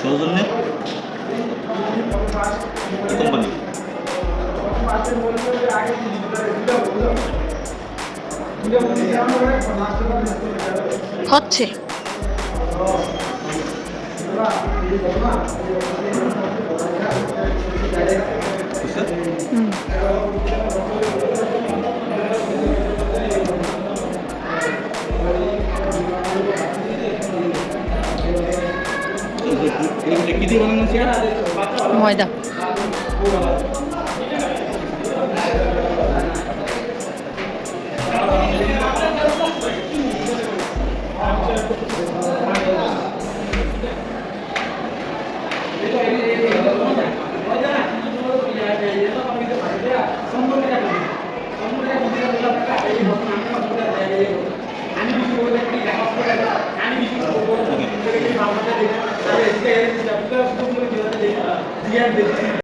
주워졌네? 어떤 거니? 터치. 됐어? 응. ময়দা। Yeah,